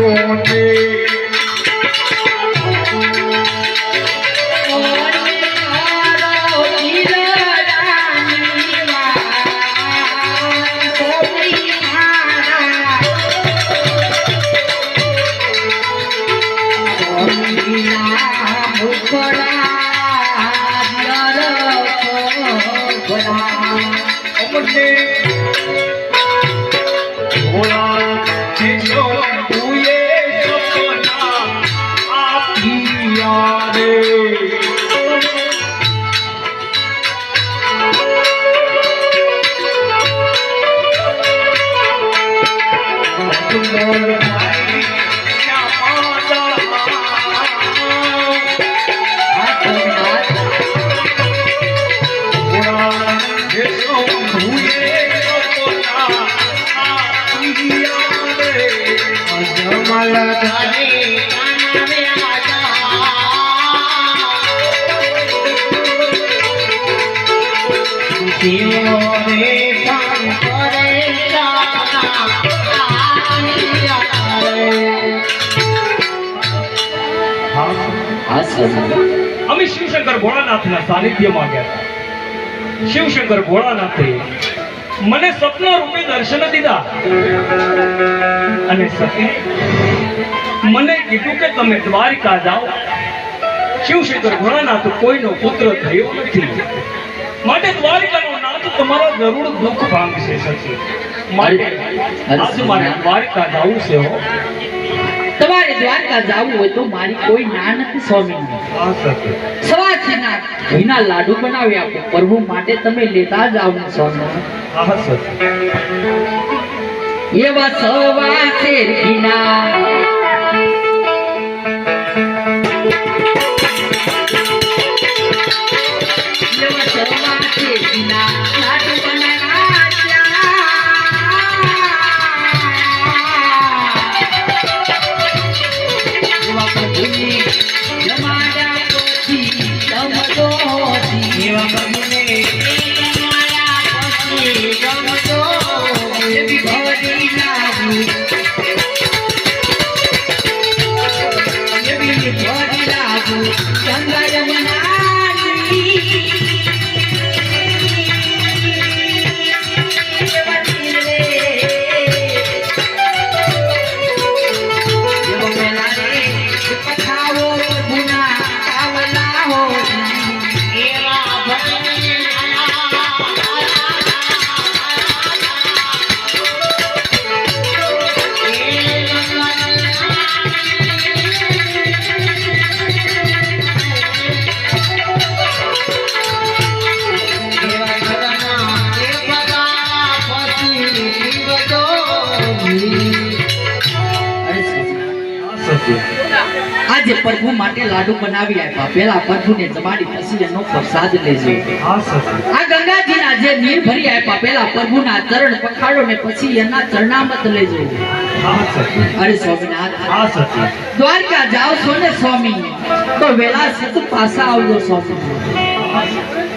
জীবনে આપ્યા રે તુમોલ મારી અમે શિવશંકર ભોળાનાથના સાનિધ્યમાં ગયા હતા. શિવશંકર ભોળાનાથે મને સપના રૂપે દર્શન દીધા. અને સતી મને કીધું કે તમે દ્વારિકા જાઓ. શિવશંકર ભોળાનાથ કોઈનો પુત્ર થયો નથી. માટે દ્વારિકાનો નાથ તમારો જરૂર દુઃખ ભાંગશે સતી માટે આજ મારે દ્વારિકા જવું છે તમારે દ્વારકા જવું હોય તો મારી કોઈ ના નથી સ્વામી સવાસીના ઘીના લાડુ બનાવી આપો. પ્રભુ માટે તમે લેતા જ આવો સ્વામી. એવા સવા છે ઘીના ભરી લાગી. આજે પ્રભુ માટે લાડુ બનાવી આપ્યા. પેલા પ્રભુને જમાડી પછી એનો પ્રસાદ લેજો. આ ગંગાજીના જે નીર ભરી આપ્યા. પેલા પ્રભુના ચરણ પખાડો ને પછી એના ચરણામત લેજો. અરે સ્વામિનાથ દ્વારકા જાઓ છો ને સ્વામી? તો વેલા સત પાસા આવજો સ્વામી.